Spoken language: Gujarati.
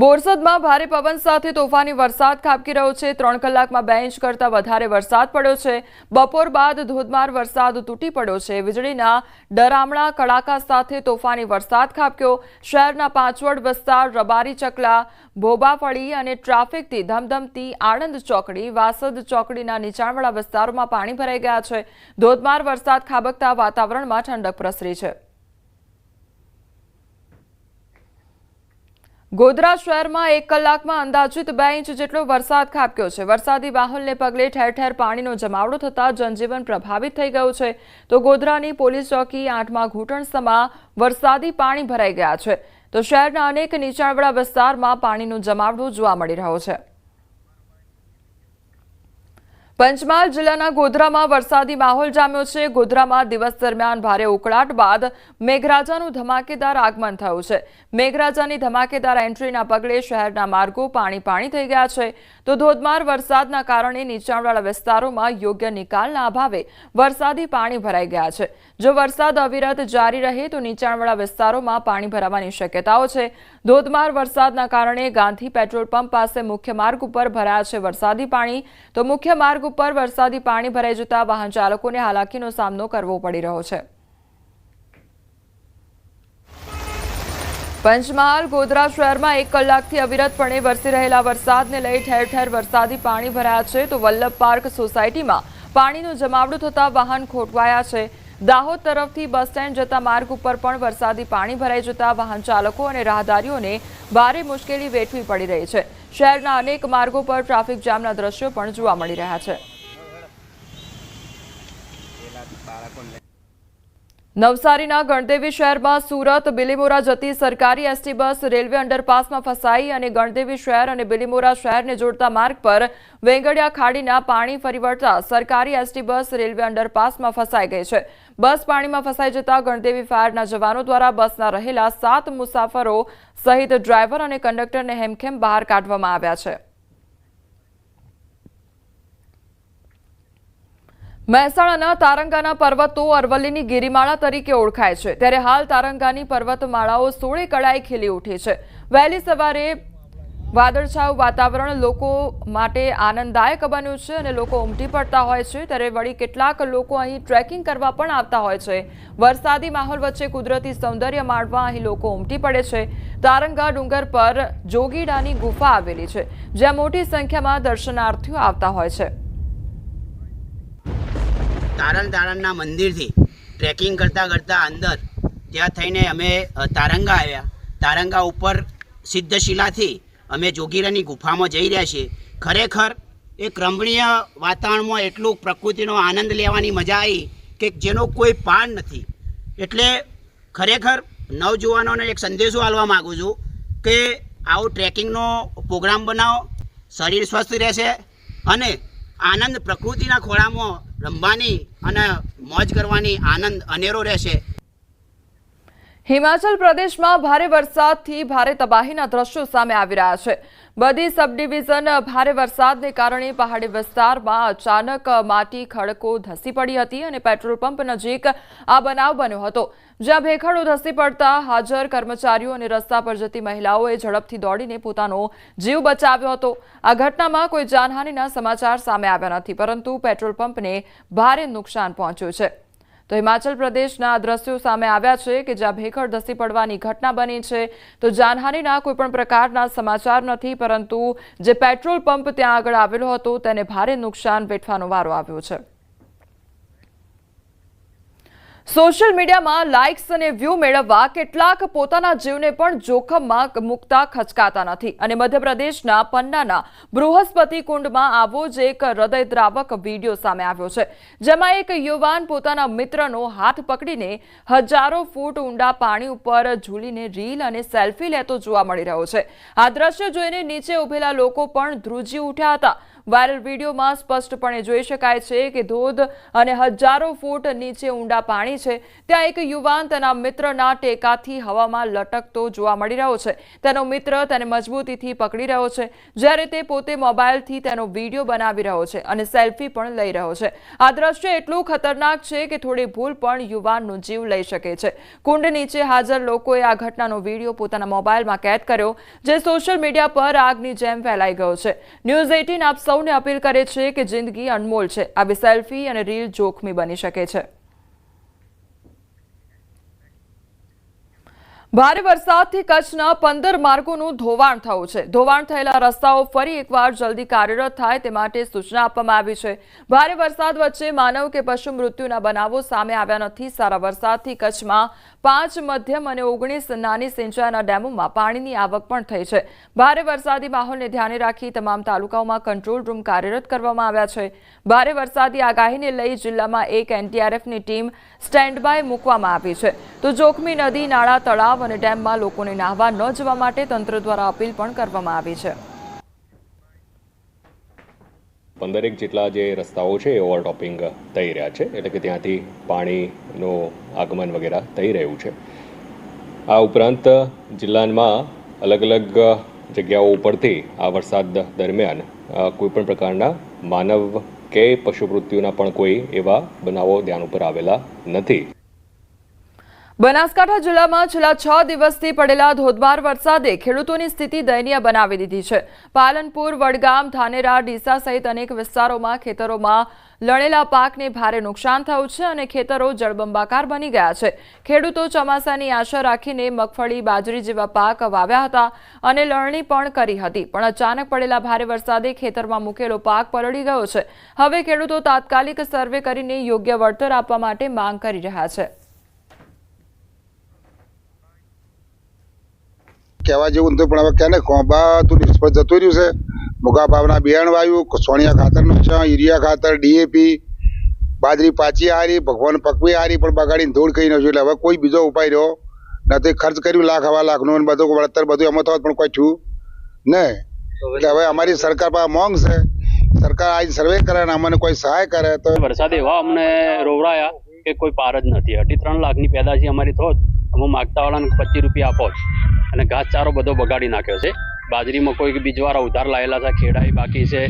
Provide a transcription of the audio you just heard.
બોરસદમાં ભારે પવન સાથે તોફાની વરસાદ ખાબકી રહ્યો છે. ત્રણ કલાકમાં બે ઇંચ કરતાં વધારે વરસાદ પડ્યો છે. બપોર બાદ ધોધમાર વરસાદ તૂટી પડ્યો છે. વીજળીના ડરામણા કડાકા સાથે તોફાની વરસાદ ખાબક્યો. શહેરના પાંચવડ વિસ્તાર, રબારી ચકલા, ભોબાફળી અને ટ્રાફિકથી ધમધમતી આણંદ ચોકડી, વાસદ ચોકડીના નીચાણવાળા વિસ્તારોમાં પાણી ભરાઈ ગયા છે. ધોધમાર વરસાદ ખાબકતા વાતાવરણમાં ઠંડક પ્રસરી છે. ગોધરા શહેરમાં એક કલાકમાં અંદાજિત બે ઇંચ જેટલો વરસાદ ખાબક્યો છે. વરસાદી માહોલને પગલે ઠેર ઠેર પાણીનો જમાવડો થતાં જનજીવન પ્રભાવિત થઈ ગયું છે. તો ગોધરાની પોલીસ ચોકી આઠમા ઘૂંટણસમા વરસાદી પાણી ભરાઈ ગયા છે. તો શહેરના અનેક નીચાણવાળા વિસ્તારમાં પાણીનો જમાવડો જોવા મળી રહ્યો છે. પંચમહાલ જિલ્લાના ગોધરામાં વરસાદી માહોલ જામ્યો છે. ગોધરામાં દિવસ દરમિયાન ભારે ઉકળાટ બાદ મેઘરાજાનું ધમાકેદાર આગમન થયું છે. મેઘરાજાની ધમાકેદાર એન્ટ્રીના પગલે શહેરના માર્ગો પાણી પાણી થઈ ગયા છે. તો ધોધમાર વરસાદના કારણે નીચાણવાળા વિસ્તારોમાં યોગ્ય નિકાલના અભાવે વરસાદી પાણી ભરાઈ ગયા છે. જો વરસાદ અવિરત જારી રહે તો નીચાણવાળા વિસ્તારોમાં પાણી ભરાવાની શક્યતાઓ છે. ધોધમાર વરસાદના કારણે ગાંધી પેટ્રોલ પંપ પાસે મુખ્ય માર્ગ ઉપર ભરાયા છે વરસાદી પાણી. તો મુખ્ય માર્ગ ઉપર વરસાદી પાણી ભરાઈ જતા વાહન ચાલકોને હાલાકીનો સામનો કરવો પડી રહ્યો છે. પંચમહાલ, ગોધરા શહેરમાં એક કલાકથી અવિરતપણે વરસી રહેલા વરસાદને લઈ ઠેર ઠેર વરસાદી પાણી ભરાયા છે. તો વલ્લભ પાર્ક સોસાયટીમાં પાણીનો જમાવડો થતા વાહન ખોટવાયા છે. દાહોદ તરફથી બસ સ્ટેન્ડ જતા માર્ગ ઉપર પણ વરસાદી પાણી ભરાઈ જતા વાહન ચાલકો અને રાહદારીઓને ભારે મુશ્કેલી વેઠવી પડી રહી છે. શહેરના અનેક માર્ગો પર ટ્રાફિક જામના દ્રશ્યો પણ જોવા મળી રહ્યા છે. નવસારીના ગણદેવી શહેરમાં સુરત, બિલીમોરા જતી સરકારી એસટી બસ રેલવે અંડરપાસમાં ફસાઈ અને ગણદેવી શહેર અને બિલીમોરા શહેરને જોડતા માર્ગ પર વેંગડિયા ખાડીના પાણી ફરી વળતા સરકારી એસટી બસ રેલવે અંડરપાસમાં ફસાઈ ગઈ છે. બસ પાણીમાં ફસાઈ જતા ગણદેવી ફાયરના જવાનો દ્વારા બસના રહેલા સાત મુસાફરો સહિત ડ્રાઈવર અને કંડક્ટરને હેમખેમ બહાર કાઢવામાં આવ્યા છે. મહેસાણાના તારંગાના પર્વતો અરવલ્લીની ગિરિમાળા તરીકે ઓળખાય છે. ત્યારે હાલ તારંગાની પર્વતમાળાઓ સોળે કળાએ ખીલી ઉઠી છે. વહેલી સવારે વાદળછાયું વાતાવરણ લોકો માટે આનંદદાયક બન્યું છે અને લોકો ઉમટી પડતા હોય છે. ત્યારે વળી કેટલાક લોકો અહીં ટ્રેકિંગ કરવા પણ આવતા હોય છે. વરસાદી માહોલ વચ્ચે કુદરતી સૌંદર્ય માણવા અહીં લોકો ઉમટી પડે છે. તારંગા ડુંગર પર જોગીડાની ગુફા આવેલી છે, જ્યાં મોટી સંખ્યામાં દર્શનાર્થીઓ આવતા હોય છે. તારણ તારણના મંદિરથી ટ્રેકિંગ કરતાં કરતાં અંદર ત્યાં થઈને અમે તારંગા આવ્યા. તારંગા ઉપર સિદ્ધશિલાથી અમે જોગીરાની ગુફામાં જઈ રહ્યા છીએ. ખરેખર એક રમણીય વાતાવરણમાં એટલું પ્રકૃતિનો આનંદ લેવાની મજા આવી કે જેનો કોઈ પાર નથી. એટલે ખરેખર નવજુવાનોને એક સંદેશો આપવા માગું છું કે આવો ટ્રેકિંગનો પ્રોગ્રામ બનાવો, શરીર સ્વસ્થ રહેશે અને આનંદ પ્રકૃતિના ખોળામાં રમવાની અને મોજ કરવાની આનંદ અનેરો રહેશે. હિમાચલ પ્રદેશમાં ભારે વરસાદથી ભારે તબાહીના દ્રશ્યો સામે આવી રહ્યા છે. બધી સબ ડિવિઝન ભારે વરસાદને કારણે પહાડી વિસ્તારમાં અચાનક માટી ખડકો ધસી પડી હતી અને પેટ્રોલ પંપ નજીક આ બનાવ બન્યો હતો. જ્યાં ભેખડો ધસી પડતા હાજર કર્મચારીઓ અને રસ્તા પર જતી મહિલાઓએ ઝડપથી દોડીને પોતાનો જીવ બચાવ્યો હતો. આ ઘટનામાં કોઈ જાનહાનિના સમાચાર સામે આવ્યા નથી, પરંતુ પેટ્રોલ પંપને ભારે નુકસાન પહોંચ્યું છે. તો હિમાચલ પ્રદેશના દ્રશ્યો સામે આવ્યા છે કે જ્યાં ભેખડ ધસી પડવાની ઘટના બની છે, તો જાનહાનિના કોઈપણ પ્રકારના સમાચાર નથી, પરંતુ જે પેટ્રોલ પંપ ત્યાં આગળ આવેલો હતો, તેને ભારે નુકસાન વેઠવાનો વારો આવ્યો છે. સોશિયલ મીડિયામાં લાઇક્સ અને વ્યૂ મેળવવા કેટલાક પોતાના જીવને પણ જોખમમાં મૂકતા ખચકાતા નથી. અને મધ્યપ્રદેશના પન્નાના બૃહસ્પતિ કુંડમાં આવો જ એક હૃદયદ્રાવક વીડિયો સામે આવ્યો છે, જેમાં એક યુવાન પોતાના મિત્રનો હાથ પકડીને હજારો ફૂટ ઊંડા પાણી ઉપર ઝૂલીને રીલ અને સેલ્ફી લેતો જોવા મળી રહ્યો છે. આ દ્રશ્ય જોઈને નીચે ઉભેલા લોકો પણ ધ્રુજી ઉઠ્યા હતા. વાયરલ વિડીયોમાં સ્પષ્ટપણે જોઈ શકાય છે કે ધોધ અને હજારો ફૂટ નીચે ઊંડા પાણી છે. ત્યાં એક યુવાન તેના મિત્રના ટેકાથી હવામાં લટકતો જોવા મળી રહ્યો છે. તેનો મિત્ર તેને મજબૂતીથી પકડી રહ્યો છે. જ્યારે તે પોતે મોબાઈલથી તેનો વીડિયો બનાવી રહ્યો છે અને સેલ્ફી પણ લઈ રહ્યો છે. આ દ્રશ્ય એટલું ખતરનાક છે કે થોડી ભૂલ પણ યુવાનનો જીવ લઈ શકે છે. કુંડ નીચે હાજર લોકોએ આ ઘટનાનો વીડિયો પોતાના મોબાઈલમાં કેદ કર્યો, જે સોશિયલ મીડિયા પર આગની જેમ ફેલાઈ ગયો છે. ન્યૂઝ એઇટીન આપ સૌને અપીલ કરે છે કે જિંદગી અનમોલ છે. આવી સેલ્ફી અને રીલ જોખમી બની શકે છે. ભારે વરસાદથી કચ્છના પંદર માર્ગોનું ધોવાણ થયું છે. ધોવાણ થયેલા રસ્તાઓ ફરી એકવાર જલ્દી કાર્યરત થાય તે માટે સૂચના આપવામાં આવી છે. ભારે વરસાદ વચ્ચે માનવ કે પશુ મૃત્યુના બનાવો સામે આવ્યા નથી. સારા વરસાદથી કચ્છમાં પાંચ મધ્યમ અને ઓગણીસ નાની સિંચાઈના ડેમોમાં પાણીની આવક પણ થઈ છે. ભારે વરસાદી માહોલને ધ્યાને રાખી તમામ તાલુકાઓમાં કંટ્રોલ રૂમ કાર્યરત કરવામાં આવ્યા છે. ભારે વરસાદી આગાહીને લઈ જિલ્લામાં એક એનડીઆરએફની ટીમ સ્ટેન્ડ બાય મૂકવામાં આવી છે. તો જોખમી નદી, નાળા, તળાવ અને ડેમમાં લોકોને નાહવા ન જવા માટે તંત્ર દ્વારા અપીલ પણ કરવામાં આવી છે. પંદરેક જેટલા જે રસ્તાઓ છે, એ ઓવરટોપિંગ થઈ રહ્યા છે, એટલે કે ત્યાંથી પાણીનું આગમન વગેરે થઈ રહ્યું છે. આ ઉપરાંત જિલ્લામાં અલગ અલગ જગ્યાઓ ઉપરથી આ વરસાદ દરમિયાન કોઈપણ પ્રકારના માનવ કે પશુ મૃત્યુના પણ કોઈ એવા બનાવો ધ્યાન ઉપર આવેલા નથી. બનાસકાંઠા જિલ્લામાં છેલ્લા છ દિવસથી પડેલા ધોધમાર વરસાદે ખેડૂતોની સ્થિતિ દયનીય બનાવી દીધી છે. પાલનપુર, વડગામ, ધાનેરા, ડીસા સહિત અનેક વિસ્તારોમાં ખેતરોમાં લણેલા પાકને ભારે નુકસાન થયું છે અને ખેતરો જળબંબાકાર બની ગયા છે. ખેડૂતો ચોમાસાની આશા રાખીને મગફળી, બાજરી જેવા પાક વાવ્યા હતા અને લણણી પણ કરી હતી, પણ અચાનક પડેલા ભારે વરસાદે ખેતરમાં મૂકેલો પાક પલળી ગયો છે. હવે ખેડૂતો તાત્કાલિક સર્વે કરીને યોગ્ય વળતર આપવા માટે માંગ કરી રહ્યા છે. કહેવા જેવું નથી, પણ હવે ક્યાં ને તું નિષ્ફળ જતું રહ્યું છે. મોગા ભાવના બિયારણ વાયુ સોનિયા ખાતરનું છે, યુરિયા ખાતર ડીએપી બાજરી પાછી હારી, ભગવાન પકવી હારી, પણ બગાડીને ધૂળ કહી નાખ્યું. એટલે હવે કોઈ બીજો ઉપાય રહ્યો નથી. ખર્ચ કર્યું લાખ, હવા લાખનું અને બધું, વળતર બધું એમાં થવા પણ કોઈ છું ને. એટલે હવે અમારી સરકાર પાસે મોંઘ છે. સરકાર આજ સર્વે કરે અને અમને કોઈ સહાય કરે તો વરસાદ એવા અમને રોવડાયા કે કોઈ પાર જ નથી. અઢી ત્રણ લાખની પેદાશી અમારી થોત અમે માગતા વાળાને પચીસ રૂપિયા આપો જ. અને ઘાસચારો બધો બગાડી નાખ્યો છે. બાજરીમાં કોઈક બીજવાળા ઉધાર લાયેલા છે, ખેડાઈ બાકી છે.